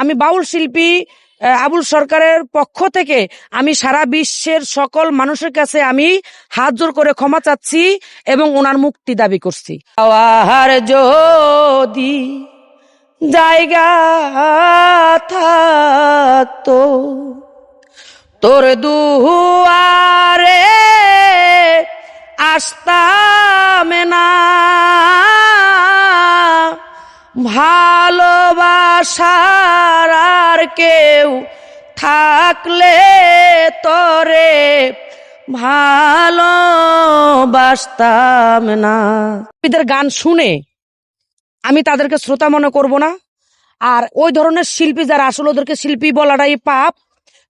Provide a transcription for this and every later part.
আমি বাউল শিল্পী আবুল সরকারের পক্ষ থেকে আমি সারা বিশ্বের সকল মানুষের কাছে আমি হাত জোর করে ক্ষমা চাচ্ছি এবং ওনার মুক্তি দাবি করছি। আর যদি জায়গা থাকতো, তোর দুয়ারে আসতাম না। ভালোবাসার আর কেউ থাকলে তরে ভালোবাসতাম না। এদের গান শুনে আমি তাদেরকে শ্রোতা মনে করব না। আর ওই ধরনের শিল্পী যারা আসলে ওদেরকে শিল্পী বলাটাই পাপ।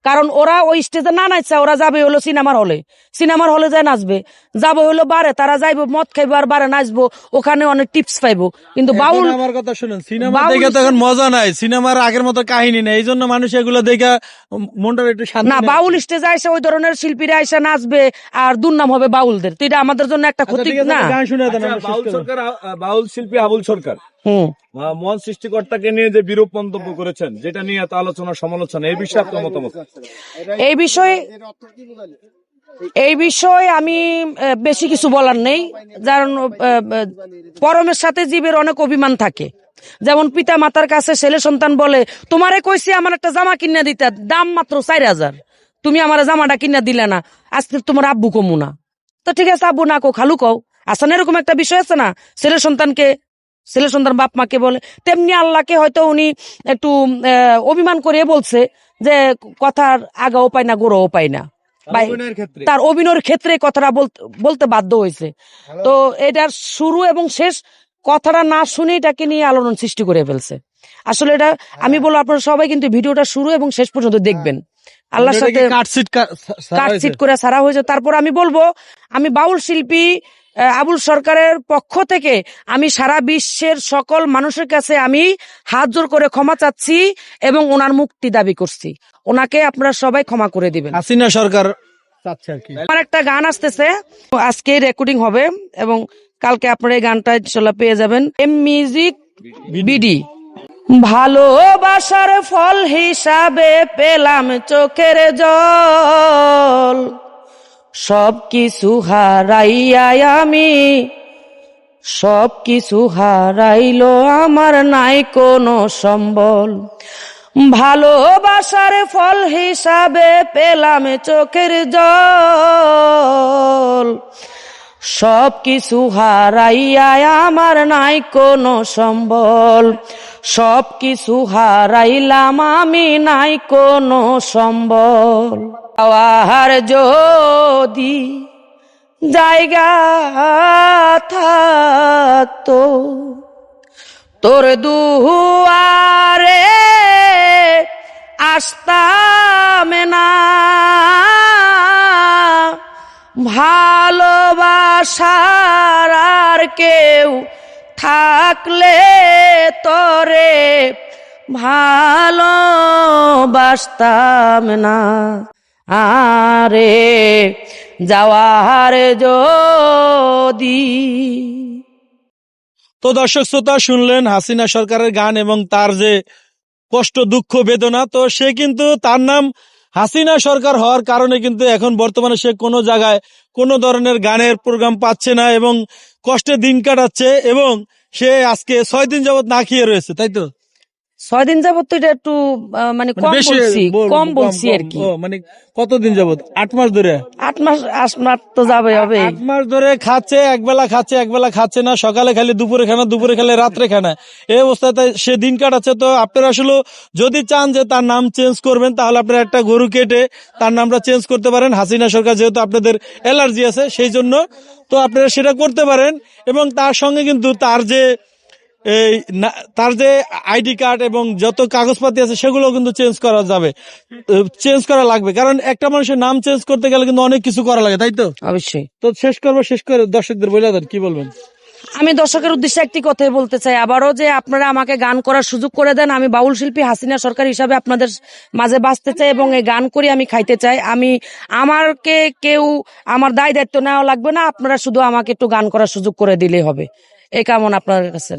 কারণ ওরা ওই স্টেজে না নাচছে ওরা যাবে হলো সিনেমার হলে। সিনেমার হলে যায় নাচবে যাবে হলো বারে তারা যাইবো মদ খাইবো আর বারে নাচবো ওখানে অনেক টিপস পাইবো। কিন্তু বাউল আমার কথা শুনুন সিনেমা দেখে তো এখন মজা নাই সিনেমার আগের মতো কাহিনী নেই এই জন্য মানুষ এগুলো দেখে মনটা একটু না বাউল স্টেজে আইসে ওই ধরনের শিল্পীরা আইসে নাচবে আর দুর্নাম হবে বাউলদের। তো এটা আমাদের জন্য একটা আচ্ছা, ক্ষতি না? শুনে দেন, আচ্ছা, বাউল সরকার বাউল শিল্পী আবুল সরকার। হুম মহান সৃষ্টিকর্তাকে নিয়ে যে বিরূপ মন্তব্য করেছেন যেটা নিয়ে এত আলোচনা সমালোচনা এই বিষয়ে আপনার মতামত? এই বিষয়ে এই বিষয়ে আমি বেশি কিছু বলার নেই কারণ পরমের সাথে জীবের অনেক অভিমান থাকে। যেমন পিতা মাতার কাছে ছেলে সন্তান বলে তোমারে কইছি আমার একটা জামা কিনা দিতে দাম মাত্র চার হাজার। তুমি আমার জামাটা কিনা দিলে না আজকে তোমার আব্বু কমু না। তো ঠিক আছে আব্বু না কো খালু কও। আসলে এরকম একটা বিষয় আছে না? ছেলে সন্তানকে ছেলে সন্তান বাপ মাকে বলে। তেমনি আল্লাহকে হয়তো উনি একটু অভিমান করে বলছে যে কথার আগাও পায় না গোড়াও পায় না। তার অভিনয়ের ক্ষেত্রে। কথাটা বলতে- বাধ্য হয়েছে। তো এটার শুরু এবং শেষ কথাটা না শুনে এটাকে নিয়ে আলোড়ন সৃষ্টি করে ফেলছে। আসলে এটা আমি বলব আপনারা সবাই কিন্তু ভিডিওটা শুরু এবং শেষ পর্যন্ত দেখবেন। আল্লাহর সাথে? করে সারা হয়েছে। তারপর আমি বলব আমি বাউল শিল্পী আবুল সরকারের পক্ষ থেকে আমি সারা বিশ্বের সকল মানুষের কাছে আমি হাত জোর করে ক্ষমা চাচ্ছি এবং ওনার মুক্তি দাবি করছি। ওনাকে আপনারা সবাই ক্ষমা করে দিবেন। হাসিনা সরকার চাচ্ছে আর কি। আমার একটা গান আসতেছে আজকে রেকর্ডিং হবে এবং কালকে আপনারা এই গানটা ইনশাল্লাহ পেয়ে যাবেন। M music BD. ভালোবাসার ফল হিসাবে পেলাম চোখের জল। সব কিছু হারাইয়া আমি সব কিছু হারাইলো আমার নাই কোনো সম্বল। ভালোবাসার ফল হিসাবে পেলাম চোখের জল। সব কিছু হারাইয়া আমার নাই কোনো সম্বল। সব কিছু হারাইলাম আমি নাই কোনো সম্বল। আর যদি জায়গা থাকতো, তোর দুয়ারে আসতাম না। ভালোবাসার আর কেউ থাকলে তরে ভালোবাসতাম না। আরে যাওয়ার যদি তো দর্শক শ্রোতা, শুনলেন হাসিনা সরকারের গান এবং তার যে কষ্ট, দুঃখ, বেদনা, তো সে কিন্তু তার নাম হাসিনা সরকার হওয়ার কারণে কিন্তু এখন বর্তমানে সে কোনো জায়গায় কোনো ধরনের গানের প্রোগ্রাম পাচ্ছে না এবং কষ্টে দিন কাটাচ্ছে এবং সে আজকে ছয় দিন যাবৎ না খেয়ে রয়েছে, তাই তো? ছয় দিন যাবত তো এটা একটু মানে কম বলছি কম বলছি আর কি। মানে কতদিন যাবত? আট মাস ধরে? আট মাস আট মাস তো যাবে হবে। আট মাস ধরে খাচ্ছে একবেলা খাচ্ছে একবেলা খাচ্ছে না সকালে খালি দুপুরে খানা দুপুরে খেলে রাত্রে খানা এই অবস্থায় সে দিন কাটাচ্ছে। তো আপনারা আসলে যদি চান যে তার নাম চেঞ্জ করবেন তাহলে আপনারা একটা গরু কেটে তার নামটা চেঞ্জ করতে পারেন। হাসিনা সরকার যেহেতু আপনাদের অ্যালার্জি আছে সেই জন্য তো আপনারা সেটা করতে পারেন। এবং তার সঙ্গে কিন্তু তার যে এই তার যে আইডি কার্ড এবং যত কাগজপাতি আছে সেগুলো কিন্তু চেঞ্জ করা যাবে। চেঞ্জ করা লাগবে। কারণ একটা মানুষের নাম চেঞ্জ করতে গেলে কিন্তু অনেক কিছু করা লাগে তাই তো? অবশ্যই। তো শেষ করব শেষ করে দর্শকদের বলে দেন কি বলবেন? আমি দর্শকের উদ্দেশ্যে একটি কথাই বলতে চাই। আবারও যে আপনারা আমাকে গান করার সুযোগ করে দেন আমি বাউল শিল্পী হাসিনা সরকার হিসাবে আপনাদের মাঝে বাঁচতে চাই এবং এই গান করে আমি খাইতে চাই। আমি আমারকে কেউ আমার দায় দায়িত্ব নেওয়া লাগবে না আপনারা শুধু আমাকে একটু গান করার সুযোগ করে দিলেই হবে। এই কামনা আপনার কাছে।